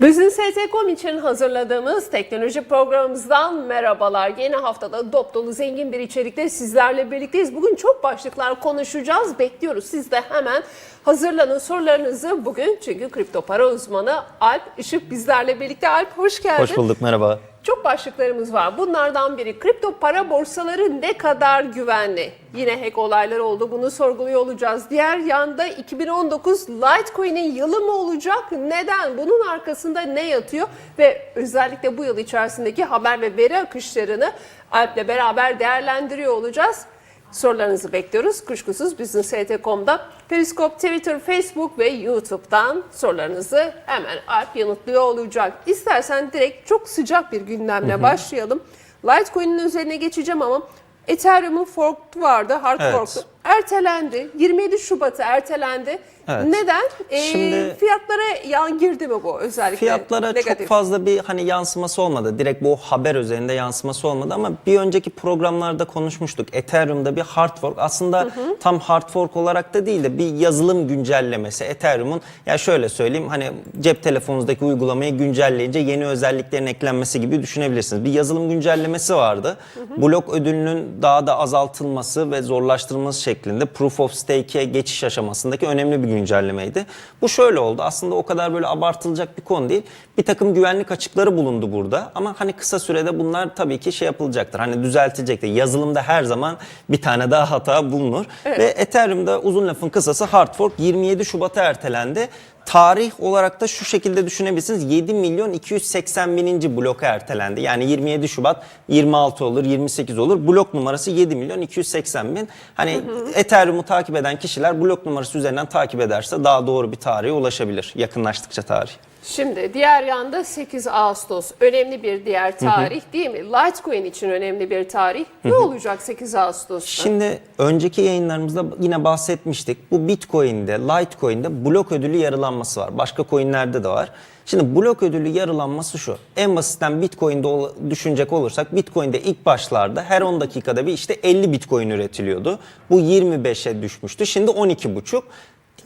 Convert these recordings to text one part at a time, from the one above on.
Bizim ST.com için hazırladığımız teknoloji programımızdan merhabalar. Yeni haftada dop dolu zengin bir içerikte sizlerle birlikteyiz. Bugün çok başlıklar konuşacağız. Bekliyoruz. Siz de hemen hazırlanın sorularınızı bugün. Çünkü kripto para uzmanı Alp Işık bizlerle birlikte. Alp hoş geldin. Hoş bulduk merhaba. Çok başlıklarımız var. Bunlardan biri kripto para borsaları ne kadar güvenli? Yine hack olayları oldu. Bunu sorguluyor olacağız. Diğer yanda 2019 Litecoin'in yılı mı olacak? Neden? Bunun arkasında ne yatıyor? Ve özellikle bu yıl içerisindeki haber ve veri akışlarını Alp'le beraber değerlendiriyor olacağız. Sorularınızı bekliyoruz. Kuşkusuz Business.com'da, Periskop, Twitter, Facebook ve YouTube'dan sorularınızı hemen Alp yanıtlıyor olacak. İstersen direkt çok sıcak bir gündemle başlayalım. Litecoin'in üzerine geçeceğim ama Ethereum'un fork'u vardı, hard Evet. fork'u. Ertelendi. 27 Şubat'a ertelendi. Evet. Neden? Ee, Şimdi- fiyatlara yan girdi mi bu özellikle? Fiyatlara Negatif. çok fazla bir hani yansıması olmadı. Direkt bu haber üzerinde yansıması olmadı ama bir önceki programlarda konuşmuştuk. Ethereum'da bir hard fork aslında tam hard fork olarak da değil de bir yazılım güncellemesi. Ethereum'un ya şöyle söyleyeyim hani cep telefonunuzdaki uygulamayı güncelleyince yeni özelliklerin eklenmesi gibi düşünebilirsiniz. Bir yazılım güncellemesi vardı. Blok ödülünün daha da azaltılması ve zorlaştırılması şeklinde Proof of Stake'e geçiş aşamasındaki önemli bir güncellemeydi. Bu şöyle oldu. Aslında o kadar böyle abartılacak bir konu değil. Bir takım güvenlik açıkları bulundu burada. Ama hani kısa sürede bunlar tabii ki şey yapılacaktır. Hani düzeltilecektir. Yazılımda her zaman bir tane daha hata bulunur. Ve Ethereum'da uzun lafın kısası hard fork 27 Şubat'a ertelendi. Tarih olarak da şu şekilde düşünebilirsiniz. 7 milyon 280 bininci bloka ertelendi. Yani 27 Şubat 26 olur, 28 olur. Blok numarası 7 milyon 280 bin. Hani Ethereum'u takip eden kişiler blok numarası üzerinden takip ederse daha doğru bir tarihe ulaşabilir. Yakınlaştıkça tarih. Şimdi diğer yanda 8 Ağustos önemli bir diğer tarih değil mi? Litecoin için önemli bir tarih. Ne olacak 8 Ağustos'ta? Şimdi önceki yayınlarımızda yine bahsetmiştik. Bu Bitcoin'de, Litecoin'de blok ödülü yarılanması var. Başka coinlerde de var. Şimdi blok ödülü yarılanması şu. En basitten Bitcoin'de düşünecek olursak Bitcoin'de ilk başlarda her 10 dakikada bir işte 50 Bitcoin üretiliyordu. Bu 25'e düşmüştü. Şimdi 12,5.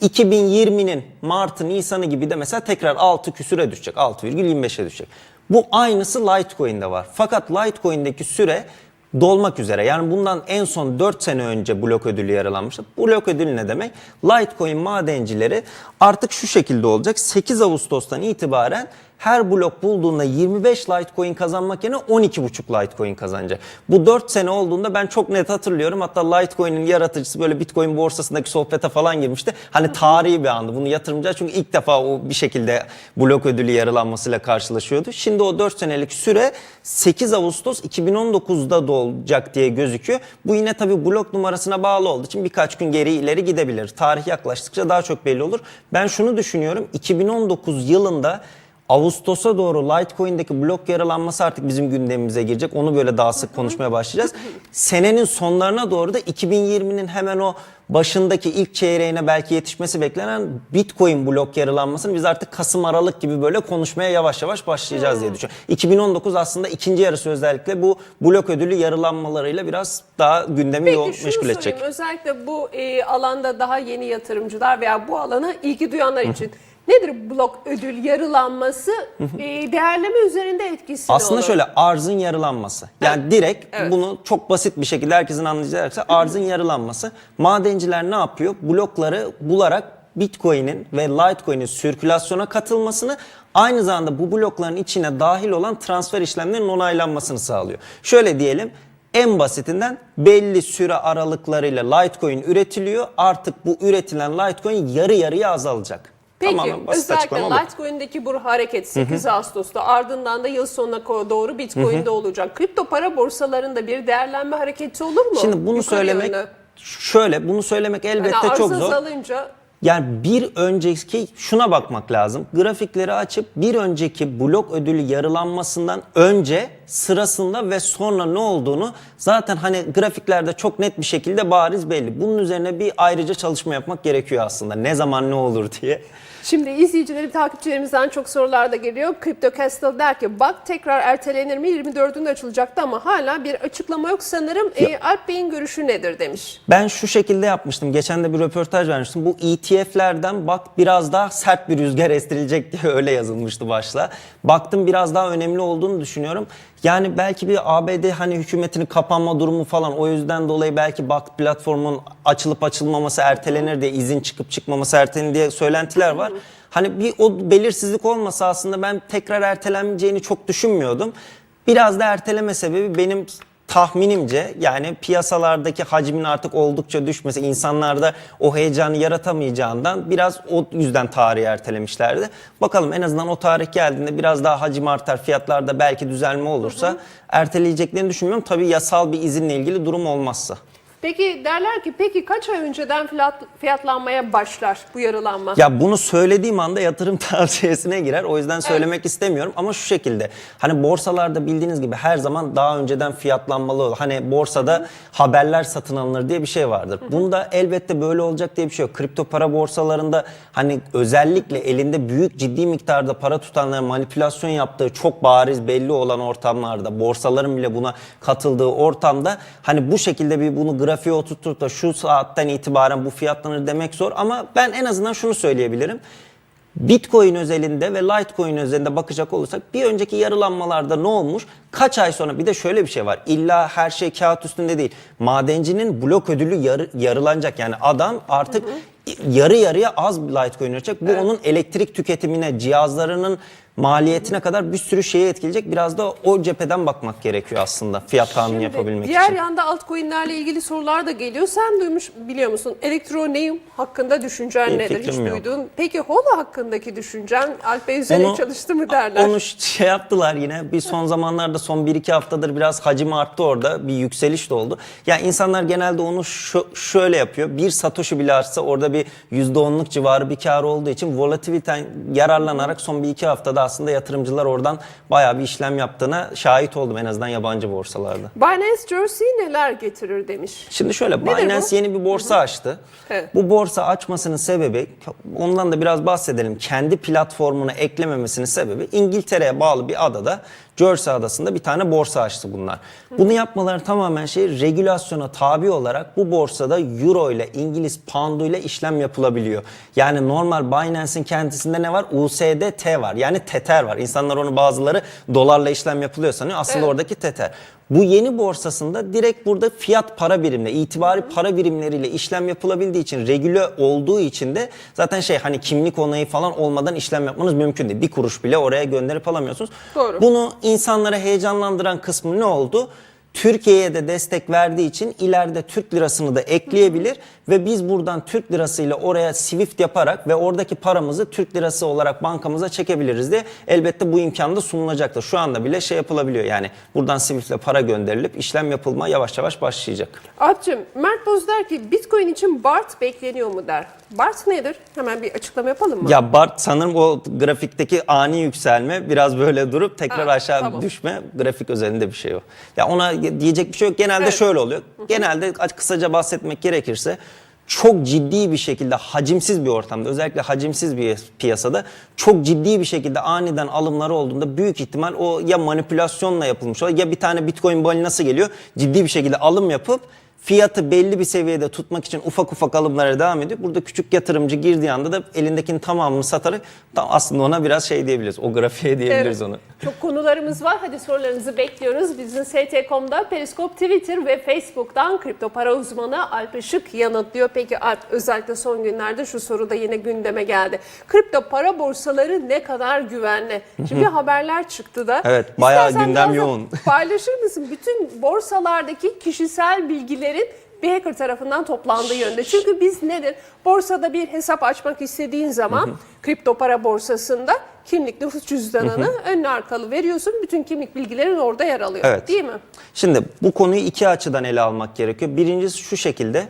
2020'nin Mart'ı, Nisan'ı gibi de mesela tekrar 6 küsüre düşecek. 6,25'e düşecek. Bu aynısı Litecoin'de var. Fakat Litecoin'deki süre dolmak üzere. Yani bundan en son 4 sene önce blok ödülü yaralanmıştı. Blok ödülü ne demek? Litecoin madencileri artık şu şekilde olacak. 8 Ağustos'tan itibaren her blok bulduğunda 25 Litecoin kazanmak yerine 12,5 Litecoin kazanacak. Bu 4 sene olduğunda ben çok net hatırlıyorum. Hatta Litecoin'in yaratıcısı böyle Bitcoin borsasındaki sohbete falan girmişti. Hani tarihi bir andı. Bunu yatırımcılar çünkü ilk defa o bir şekilde blok ödülü yaralanmasıyla karşılaşıyordu. Şimdi o 4 senelik süre 8 Ağustos 2019'da dolacak diye gözüküyor. Bu yine tabii blok numarasına bağlı olduğu için birkaç gün geri ileri gidebilir. Tarih yaklaştıkça daha çok belli olur. Ben şunu düşünüyorum. 2019 yılında Ağustos'a doğru Litecoin'deki blok yaralanması artık bizim gündemimize girecek. Onu böyle daha sık konuşmaya başlayacağız. Senenin sonlarına doğru da 2020'nin hemen o başındaki ilk çeyreğine belki yetişmesi beklenen Bitcoin blok yaralanmasını biz artık Kasım Aralık gibi böyle konuşmaya yavaş yavaş başlayacağız diye düşünüyorum. 2019 aslında ikinci yarısı özellikle bu blok ödülü yarılanmalarıyla biraz daha gündemi Peki meşgul edecek. Özellikle bu e, alanda daha yeni yatırımcılar veya bu alana ilgi duyanlar için nedir blok ödül yarılanması? E, değerleme üzerinde etkisi Aslında olur? şöyle arzın yarılanması. Yani direkt Evet. bunu çok basit bir şekilde herkesin anlayacaksa arzın yarılanması. Madenciler ne yapıyor? Blokları bularak Bitcoin'in ve Litecoin'in sirkülasyona katılmasını aynı zamanda bu blokların içine dahil olan transfer işlemlerinin onaylanmasını sağlıyor. Şöyle diyelim en basitinden belli süre aralıklarıyla Litecoin üretiliyor. Artık bu üretilen Litecoin yarı yarıya azalacak. Peki Tamamen basit özellikle açıklama bu. Litecoin'deki bu hareket 8 Ağustos'ta ardından da yıl sonuna doğru Bitcoin'de olacak. Kripto para borsalarında bir değerlenme hareketi olur mu? Şimdi bunu Yukarı söylemek yönlü. şöyle bunu söylemek elbette Yani çok zor. azalınca Yani bir önceki şuna bakmak lazım. Grafikleri açıp bir önceki blok ödülü yarılanmasından önce sırasında ve sonra ne olduğunu zaten hani grafiklerde çok net bir şekilde bariz belli. Bunun üzerine bir ayrıca çalışma yapmak gerekiyor aslında. Ne zaman ne olur diye. Şimdi izleyicilerim, takipçilerimizden çok sorular da geliyor. Crypto Castle der ki bak tekrar ertelenir mi? 24'ünde açılacaktı ama hala bir açıklama yok sanırım. E, Alp Bey'in görüşü nedir demiş. Ben şu şekilde yapmıştım. Geçen de bir röportaj vermiştim. Bu ETF'lerden bak biraz daha sert bir rüzgar estirecek diye öyle yazılmıştı başla. Baktım biraz daha önemli olduğunu düşünüyorum. Yani belki bir ABD hani hükümetinin kapanma durumu falan o yüzden dolayı belki bak platformun açılıp açılmaması ertelenir diye izin çıkıp çıkmaması ertelenir diye söylentiler var. Hani bir o belirsizlik olmasa aslında ben tekrar ertelenmeyeceğini çok düşünmüyordum. Biraz da erteleme sebebi benim tahminimce yani piyasalardaki hacmin artık oldukça düşmesi, insanlarda o heyecanı yaratamayacağından biraz o yüzden tarihi ertelemişlerdi. Bakalım en azından o tarih geldiğinde biraz daha hacim artar, fiyatlarda belki düzelme olursa erteleyeceklerini düşünmüyorum. Tabii yasal bir izinle ilgili durum olmazsa. Peki derler ki peki kaç ay önceden fiyat, fiyatlanmaya başlar bu yarılanma? Ya bunu söylediğim anda yatırım tavsiyesine girer. O yüzden söylemek istemiyorum ama şu şekilde. Hani borsalarda bildiğiniz gibi her zaman daha önceden fiyatlanmalı olur. Hani borsada haberler satın alınır diye bir şey vardır. Bunda elbette böyle olacak diye bir şey yok. Kripto para borsalarında hani özellikle elinde büyük ciddi miktarda para tutanların manipülasyon yaptığı çok bariz belli olan ortamlarda, borsaların bile buna katıldığı ortamda hani bu şekilde bir bunu grafiğe oturtup da şu saatten itibaren bu fiyatlanır demek zor ama ben en azından şunu söyleyebilirim. Bitcoin özelinde ve Litecoin özelinde bakacak olursak bir önceki yarılanmalarda ne olmuş? Kaç ay sonra bir de şöyle bir şey var. İlla her şey kağıt üstünde değil. Madencinin blok ödülü yarı, yarılanacak. Yani adam artık yarı yarıya az Litecoin üretecek. Bu onun elektrik tüketimine, cihazlarının maliyetine kadar bir sürü şeye etkileyecek. Biraz da o cepheden bakmak gerekiyor aslında fiyat tahmini yapabilmek diğer için. yanda altcoin'lerle ilgili sorular da geliyor. Sen duymuş biliyor musun? Elektroneum hakkında düşüncen Bir nedir? Hiç yok. duydun. Peki Holo hakkındaki düşüncen Alp Bey üzerine Onu- çalıştı mı derler? Onu şey yaptılar yine bir son zamanlarda son 1-2 haftadır biraz hacim arttı orada bir yükseliş de oldu. Ya insanlar genelde onu şu, şöyle yapıyor. Bir satoshi bile artsa orada bir %10'luk civarı bir kar olduğu için volatiliten yararlanarak son 1-2 haftada aslında yatırımcılar oradan bayağı bir işlem yaptığına şahit oldum en azından yabancı borsalarda. Binance Jersey neler getirir demiş. Şimdi şöyle Nedir Binance bu? yeni bir borsa açtı. Evet. Bu borsa açmasının sebebi ondan da biraz bahsedelim. Kendi platformuna eklememesinin sebebi İngiltere'ye bağlı bir adada Jersey adasında bir tane borsa açtı bunlar. Bunu yapmaları tamamen şey regülasyona tabi olarak bu borsada euro ile İngiliz poundu ile işlem yapılabiliyor. Yani normal Binance'in kendisinde ne var? USDT var. Yani Tether var. İnsanlar onu bazıları dolarla işlem yapılıyor sanıyor. Aslında Evet. oradaki Tether. Bu yeni borsasında direkt burada fiyat para birimle, itibari para birimleriyle işlem yapılabildiği için, regüle olduğu için de zaten şey hani kimlik onayı falan olmadan işlem yapmanız mümkün değil. Bir kuruş bile oraya gönderip alamıyorsunuz. Doğru. Bunu insanlara heyecanlandıran kısmı ne oldu? Türkiye'ye de destek verdiği için ileride Türk lirasını da ekleyebilir ve biz buradan Türk lirasıyla oraya Swift yaparak ve oradaki paramızı Türk lirası olarak bankamıza çekebiliriz diye elbette bu imkan da sunulacaktır. Şu anda bile şey yapılabiliyor yani buradan Swift ile para gönderilip işlem yapılma yavaş yavaş başlayacak. Alp'cim Mert Boz der ki Bitcoin için BART bekleniyor mu der. BART nedir? Hemen bir açıklama yapalım mı? Ya Bart sanırım o grafikteki ani yükselme biraz böyle durup tekrar Ha, aşağı tamam. düşme grafik özelinde bir şey o. Ya ona diyecek bir şey yok. Genelde Evet. şöyle oluyor. Genelde kısaca bahsetmek gerekirse çok ciddi bir şekilde hacimsiz bir ortamda özellikle hacimsiz bir piyasada çok ciddi bir şekilde aniden alımları olduğunda büyük ihtimal o ya manipülasyonla yapılmış oluyor ya bir tane bitcoin balinası geliyor ciddi bir şekilde alım yapıp fiyatı belli bir seviyede tutmak için ufak ufak alımlara devam ediyor. Burada küçük yatırımcı girdiği anda da elindekinin tamamını satarak tam aslında ona biraz şey diyebiliriz. O grafiğe diyebiliriz Evet. onu. Çok konularımız var. Hadi sorularınızı bekliyoruz. Bizim ST.com'da, Periskop Twitter ve Facebook'tan kripto para uzmanı Alp Işık yanıtlıyor. Peki Alp özellikle son günlerde şu soru da yine gündeme geldi. Kripto para borsaları ne kadar güvenli? Şimdi haberler çıktı da. Evet, bayağı İstersen gündem yoğun. Paylaşır mısın? Bütün borsalardaki kişisel bilgilerin bir hacker tarafından toplandığı yönde. Çünkü biz nedir? Borsada bir hesap açmak istediğin zaman kripto para borsasında kimlik nüfus cüzdanını önlü arkalı veriyorsun. Bütün kimlik bilgilerin orada yer alıyor. Evet. Değil mi? Şimdi bu konuyu iki açıdan ele almak gerekiyor. Birincisi şu şekilde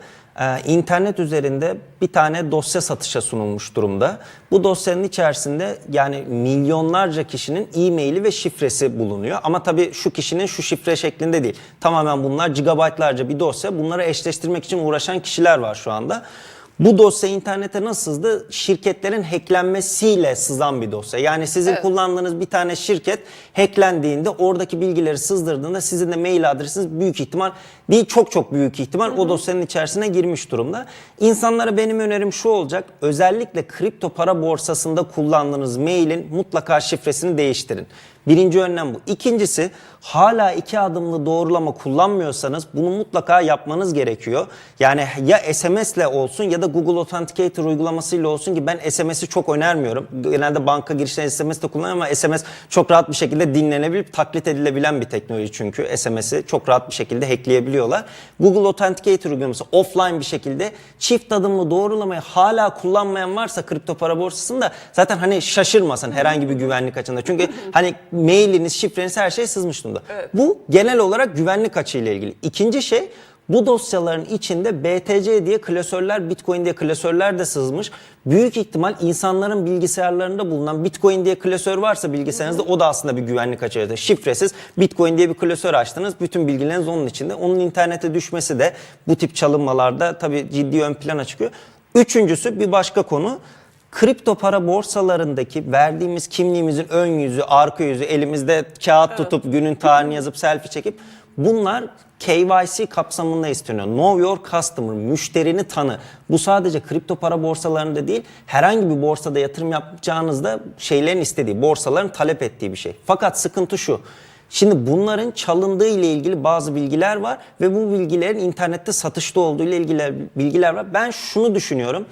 internet üzerinde bir tane dosya satışa sunulmuş durumda. Bu dosyanın içerisinde yani milyonlarca kişinin e-maili ve şifresi bulunuyor. Ama tabii şu kişinin şu şifre şeklinde değil. Tamamen bunlar gigabaytlarca bir dosya. Bunları eşleştirmek için uğraşan kişiler var şu anda. Bu dosya internete nasıl sızdı? Şirketlerin hacklenmesiyle sızan bir dosya. Yani sizin Evet. kullandığınız bir tane şirket hacklendiğinde oradaki bilgileri sızdırdığında sizin de mail adresiniz büyük ihtimal değil çok çok büyük ihtimal o dosyanın içerisine girmiş durumda. İnsanlara benim önerim şu olacak. Özellikle kripto para borsasında kullandığınız mailin mutlaka şifresini değiştirin. Birinci önlem bu. İkincisi hala iki adımlı doğrulama kullanmıyorsanız bunu mutlaka yapmanız gerekiyor. Yani ya SMS ile olsun ya da Google Authenticator uygulamasıyla olsun ki ben SMS'i çok önermiyorum. Genelde banka girişlerinde SMS de kullanıyorum ama SMS çok rahat bir şekilde dinlenebilip taklit edilebilen bir teknoloji çünkü. SMS'i çok rahat bir şekilde hackleyebiliyorlar. Google Authenticator uygulaması offline bir şekilde çift adımlı doğrulamayı hala kullanmayan varsa kripto para borsasında zaten hani şaşırmasın herhangi bir güvenlik açısından. Çünkü hani mailiniz, şifreniz her şey sızmış durumda. Bu genel olarak güvenlik açığıyla ilgili. İkinci şey bu dosyaların içinde BTC diye klasörler, Bitcoin diye klasörler de sızmış. Büyük ihtimal insanların bilgisayarlarında bulunan Bitcoin diye klasör varsa bilgisayarınızda o da aslında bir güvenlik açığı. Şifresiz Bitcoin diye bir klasör açtınız. Bütün bilgileriniz onun içinde. Onun internete düşmesi de bu tip çalınmalarda tabii ciddi ön plana çıkıyor. Üçüncüsü bir başka konu. Kripto para borsalarındaki verdiğimiz kimliğimizin ön yüzü, arka yüzü, elimizde kağıt tutup günün tarihini yazıp selfie çekip bunlar KYC kapsamında isteniyor. Know your customer, müşterini tanı. Bu sadece kripto para borsalarında değil, herhangi bir borsada yatırım yapacağınızda şeylerin istediği, borsaların talep ettiği bir şey. Fakat sıkıntı şu. Şimdi bunların çalındığı ile ilgili bazı bilgiler var ve bu bilgilerin internette satışta olduğu ile ilgili bilgiler var. Ben şunu düşünüyorum.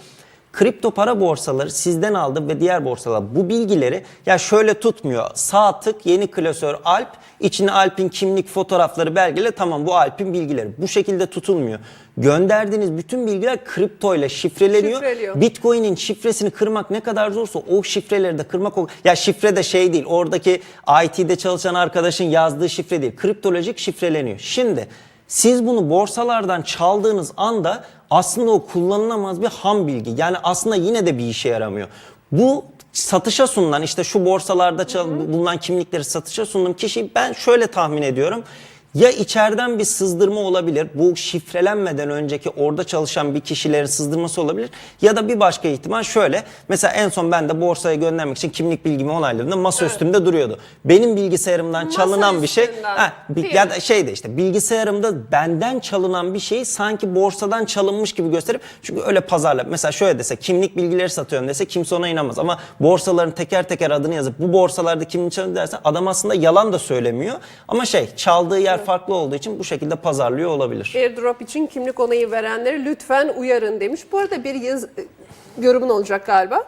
Kripto para borsaları sizden aldı ve diğer borsalar bu bilgileri ya şöyle tutmuyor. Sağ tık yeni klasör Alp, içine Alp'in kimlik fotoğrafları belgeyle tamam bu Alp'in bilgileri. Bu şekilde tutulmuyor. Gönderdiğiniz bütün bilgiler kripto ile şifreleniyor. Şifreliyor. Bitcoin'in şifresini kırmak ne kadar zorsa o şifreleri de kırmak o ya şifre de şey değil. Oradaki IT'de çalışan arkadaşın yazdığı şifre değil. Kriptolojik şifreleniyor. Şimdi siz bunu borsalardan çaldığınız anda aslında o kullanılamaz bir ham bilgi. Yani aslında yine de bir işe yaramıyor. Bu satışa sunulan işte şu borsalarda bulunan kimlikleri satışa sunduğum kişi ben şöyle tahmin ediyorum. Ya içeriden bir sızdırma olabilir. Bu şifrelenmeden önceki orada çalışan bir kişilerin sızdırması olabilir. Ya da bir başka ihtimal şöyle. Mesela en son ben de borsaya göndermek için kimlik bilgimi onayladığımda masa üstümde duruyordu. Benim bilgisayarımdan Masa çalınan bir şey. Ha, ya da şey de işte bilgisayarımda benden çalınan bir şeyi sanki borsadan çalınmış gibi gösterip çünkü öyle pazarla mesela şöyle dese kimlik bilgileri satıyorum dese kimse ona inanmaz ama borsaların teker teker adını yazıp bu borsalarda kimin çalındı derse adam aslında yalan da söylemiyor ama şey çaldığı yer farklı olduğu için bu şekilde pazarlıyor olabilir. Airdrop için kimlik onayı verenleri lütfen uyarın demiş. Bu arada bir yaz yorumun olacak galiba.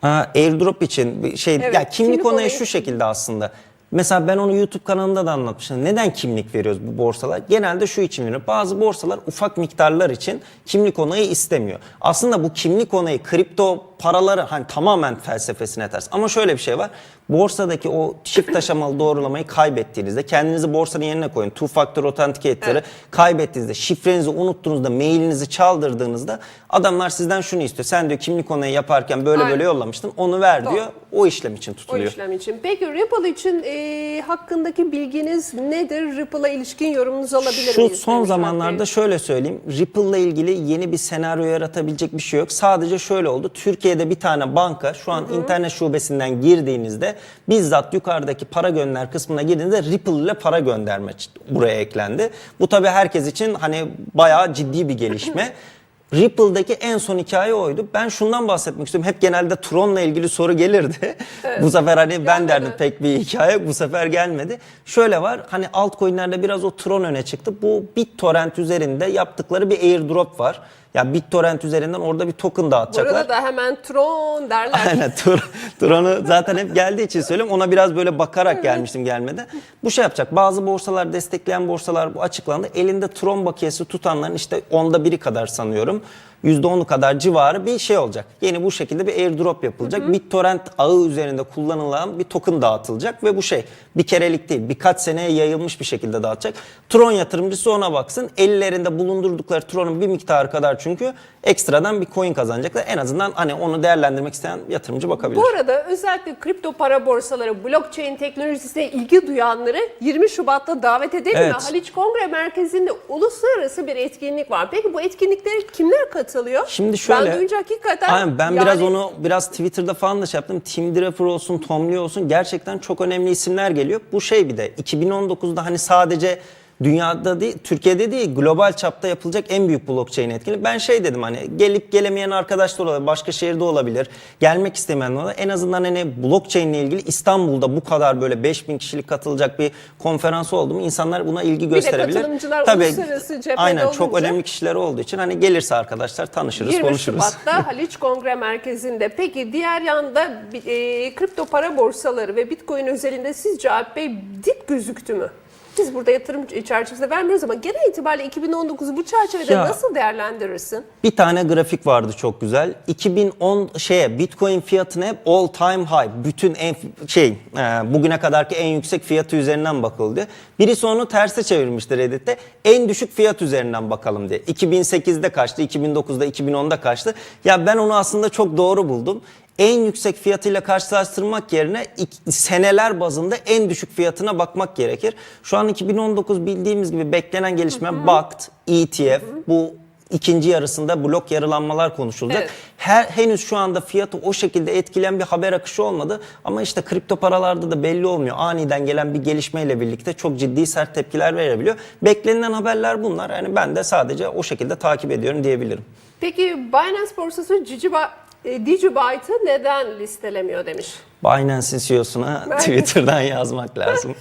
Ha, airdrop için bir şey Evet, ya kimlik, kimlik onayı onayı- şu şekilde aslında. Mesela ben onu YouTube kanalımda da anlatmıştım. Neden kimlik veriyoruz bu borsalar? Genelde şu için veriyor. Bazı borsalar ufak miktarlar için kimlik onayı istemiyor. Aslında bu kimlik onayı kripto paraları hani tamamen felsefesine ters. Ama şöyle bir şey var. Borsadaki o çift aşamalı doğrulamayı kaybettiğinizde kendinizi borsanın yerine koyun. Two factor authenticator'ı kaybettiğinizde, şifrenizi unuttuğunuzda, mailinizi çaldırdığınızda adamlar sizden şunu istiyor. Sen diyor kimlik onayı yaparken böyle Aynen. böyle yollamıştın. Onu ver Doğru. diyor. O işlem için O tutuluyor. işlem için. Peki Ripple için e, hakkındaki bilginiz nedir? Ripple'a ilişkin yorumunuzu alabilir Şu miyiz? son demiş zamanlarda şöyle söyleyeyim. Ripple ile ilgili yeni bir senaryo yaratabilecek bir şey yok. Sadece şöyle oldu. Türkiye'de bir tane banka şu an internet şubesinden girdiğinizde bizzat yukarıdaki para gönder kısmına girdiğinizde Ripple ile para gönderme buraya eklendi. Bu tabii herkes için hani bayağı ciddi bir gelişme. Ripple'daki en son hikaye oydu. Ben şundan bahsetmek istiyorum. Hep genelde Tron'la ilgili soru gelirdi. bu sefer hani ben derdim pek bir hikaye. Bu sefer gelmedi. Şöyle var. Hani altcoin'lerde biraz o Tron öne çıktı. Bu BitTorrent üzerinde yaptıkları bir airdrop var. Ya BitTorrent üzerinden orada bir token dağıtacaklar. Burada da hemen Tron derler. Aynen Tur, Turan'ı zaten hep geldiği için söylüyorum. Ona biraz böyle bakarak gelmiştim gelmeden. Bu şey yapacak. Bazı borsalar destekleyen borsalar bu açıklandı. Elinde Tron bakiyesi tutanların işte onda biri kadar sanıyorum. %10'u kadar civarı bir şey olacak. Yeni bu şekilde bir airdrop yapılacak. BitTorrent ağı üzerinde kullanılan bir token dağıtılacak ve bu şey bir kerelik değil birkaç seneye yayılmış bir şekilde dağıtacak. Tron yatırımcısı ona baksın. Ellerinde bulundurdukları Tron'un bir miktarı kadar çünkü ekstradan bir coin kazanacaklar. En azından hani onu değerlendirmek isteyen yatırımcı bakabilir. Bu arada özellikle kripto para borsaları, blockchain teknolojisine ilgi duyanları 20 Şubat'ta davet edelim? Evet. Haliç Kongre Merkezi'nde uluslararası bir etkinlik var. Peki bu etkinliklere kimler katılıyor? Şimdi şöyle. Ben duyunca hakikaten Aynen, ben yani- biraz onu biraz Twitter'da falan da şey yaptım. Tim Draper olsun, Tom Lee olsun gerçekten çok önemli isimler geliyor. Bu şey bir de 2019'da hani sadece dünyada değil, Türkiye'de değil global çapta yapılacak en büyük blockchain etkinliği. Ben şey dedim hani gelip gelemeyen arkadaşlar olabilir, başka şehirde olabilir, gelmek istemeyen olabilir. En azından hani blockchain ile ilgili İstanbul'da bu kadar böyle 5000 kişilik katılacak bir konferans oldu mu insanlar buna ilgi gösterebilir. katılımcılar uluslararası cephede Aynen çok olunca- önemli kişiler olduğu için hani gelirse arkadaşlar tanışırız, 20 konuşuruz. Şubat'ta Haliç Kongre Merkezi'nde. Peki diğer yanda e, kripto para borsaları ve Bitcoin özelinde sizce Alp Bey dip gözüktü mü? Biz burada yatırım çerçevesinde vermiyoruz ama genel itibariyle 2019'u bu çerçevede Ya- nasıl değerlendirirsin? Bir tane grafik vardı çok güzel. 2010 şeye Bitcoin fiyatına hep all time high. Bütün en şey e, bugüne kadarki en yüksek fiyatı üzerinden bakıldı. Birisi onu terse çevirmişti Reddit'te. En düşük fiyat üzerinden bakalım diye. 2008'de kaçtı, 2009'da, 2010'da kaçtı. Ya ben onu aslında çok doğru buldum. En yüksek fiyatıyla karşılaştırmak yerine seneler bazında en düşük fiyatına bakmak gerekir. Şu an 2019 bildiğimiz gibi beklenen gelişme BACT, ETF, bu ikinci yarısında blok yarılanmalar konuşulacak. Evet. Her henüz şu anda fiyatı o şekilde etkileyen bir haber akışı olmadı ama işte kripto paralarda da belli olmuyor. Aniden gelen bir gelişmeyle birlikte çok ciddi sert tepkiler verebiliyor. Beklenilen haberler bunlar. Yani ben de sadece o şekilde takip ediyorum diyebilirim. Peki Binance borsası Digiba- e, Digibyte'ı neden listelemiyor demiş. Binance'in CEO'suna Twitter'dan yazmak lazım.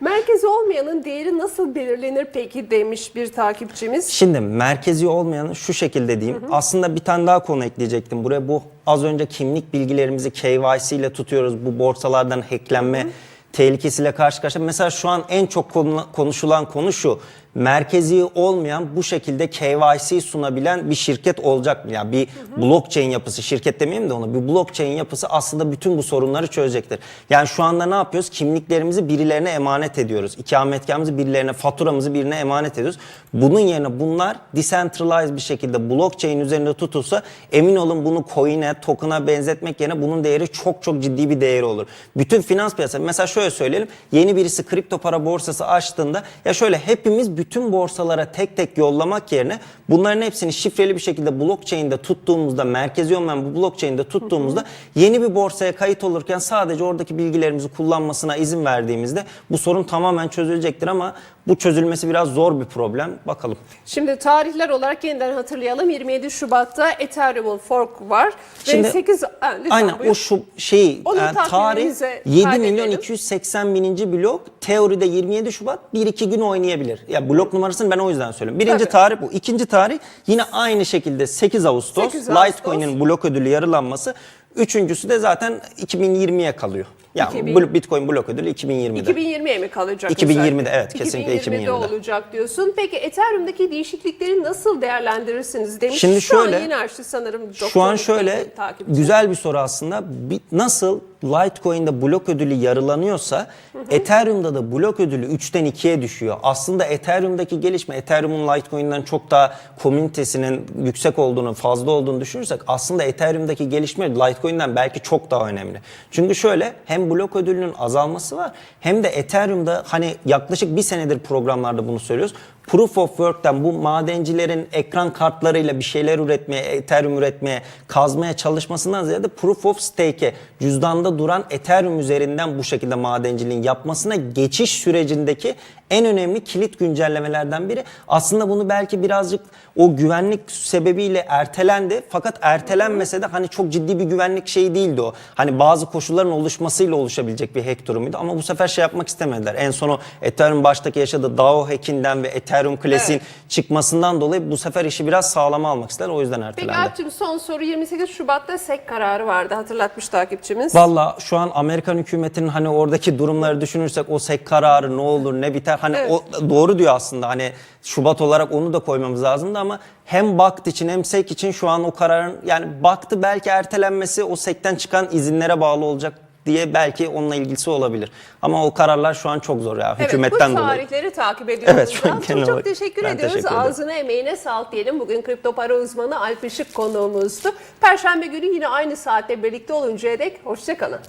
Merkezi olmayanın değeri nasıl belirlenir peki demiş bir takipçimiz. Şimdi merkezi olmayanı şu şekilde diyeyim. Aslında bir tane daha konu ekleyecektim buraya. Bu az önce kimlik bilgilerimizi KYC ile tutuyoruz. Bu borsalardan hacklenme tehlikesiyle karşı karşıya. Mesela şu an en çok konu- konuşulan konu şu. Merkezi olmayan bu şekilde KYC sunabilen bir şirket olacak mı? Yani bir blockchain yapısı, şirket demeyeyim de onu, bir blockchain yapısı aslında bütün bu sorunları çözecektir. Yani şu anda ne yapıyoruz? Kimliklerimizi birilerine emanet ediyoruz. İkametgahımızı birilerine, faturamızı birine emanet ediyoruz. Bunun yerine bunlar decentralized bir şekilde blockchain üzerinde tutulsa emin olun bunu coin'e, token'a benzetmek yerine bunun değeri çok çok ciddi bir değeri olur. Bütün finans piyasası, mesela şöyle söyleyelim, yeni birisi kripto para borsası açtığında ya şöyle hepimiz bütün borsalara tek tek yollamak yerine bunların hepsini şifreli bir şekilde blockchain'de tuttuğumuzda, merkezi olmayan bu blockchain'de tuttuğumuzda yeni bir borsaya kayıt olurken sadece oradaki bilgilerimizi kullanmasına izin verdiğimizde bu sorun tamamen çözülecektir. Ama bu çözülmesi biraz zor bir problem. Bakalım. Şimdi tarihler olarak yeniden hatırlayalım. 27 Şubat'ta Ethereum'un fork var. Şimdi- Ve 8... Ha, lütfen Aynen buyur. o şu şeyi Onu yani tarih takvimimize 7 milyon kaydedelim. 280 bininci blok teoride 27 Şubat 1-2 gün oynayabilir. Ya blok numarasını ben o yüzden söylüyorum. Birinci Tabii. tarih bu. İkinci tarih yine aynı şekilde 8 Ağustos, 8 Ağustos. Litecoin'in blok ödülü yarılanması. Üçüncüsü de zaten 2020'ye kalıyor. Yani 2000 blo- Bitcoin blok ödülü 2020'de. 2020'ye mi kalacak? 2020'de, özellikle? evet, kesinlikle 2020'de 2020'de. olacak diyorsun. Peki Ethereum'daki değişiklikleri nasıl değerlendirirsiniz demiş. Şimdi Şu an şöyle, yeni açtı sanırım. Şu an şöyle güzel bir soru aslında. Nasıl Litecoin'de blok ödülü yarılanıyorsa Ethereum'da da blok ödülü 3'ten 2'ye düşüyor. Aslında Ethereum'daki gelişme Ethereum'un Litecoin'den çok daha komünitesinin yüksek olduğunu, fazla olduğunu düşünürsek aslında Ethereum'daki gelişme Litecoin'den belki çok daha önemli. Çünkü şöyle hem blok ödülünün azalması var hem de Ethereum'da hani yaklaşık bir senedir programlarda bunu söylüyoruz. Proof of Work'ten bu madencilerin ekran kartlarıyla bir şeyler üretmeye, Ethereum üretmeye, kazmaya çalışmasından ziyade Proof of Stake'e, cüzdanda duran Ethereum üzerinden bu şekilde madenciliğin yapmasına geçiş sürecindeki en önemli kilit güncellemelerden biri. Aslında bunu belki birazcık o güvenlik sebebiyle ertelendi. Fakat ertelenmese de hani çok ciddi bir güvenlik şeyi değildi o. Hani bazı koşulların oluşmasıyla oluşabilecek bir hack durumuydu. Ama bu sefer şey yapmak istemediler. En son o Ethereum baştaki yaşadığı DAO hackinden ve Ethereum Classic'in çıkmasından dolayı bu sefer işi biraz sağlama almak istediler. O yüzden Peki ertelendi. Alp'cim son soru 28 Şubat'ta SEC kararı vardı hatırlatmış takipçimiz. Valla şu an Amerikan hükümetinin hani oradaki durumları düşünürsek o SEC kararı ne olur ne biter hani Evet. o doğru diyor aslında hani Şubat olarak onu da koymamız lazımdı ama hem BAKT için hem SEC için şu an o kararın yani BAKT'ı belki ertelenmesi o SEC'ten çıkan izinlere bağlı olacak diye belki onunla ilgisi olabilir. Ama o kararlar şu an çok zor ya Evet, hükümetten bu dolayı. tarihleri takip ediyoruz. Evet, şu an çok çok olarak teşekkür ben ediyoruz. teşekkür ederim. Ağzına emeğine sağlık diyelim. Bugün kripto para uzmanı Alp Işık konuğumuzdu. Perşembe günü yine aynı saatte birlikte oluncaya dek hoşçakalın.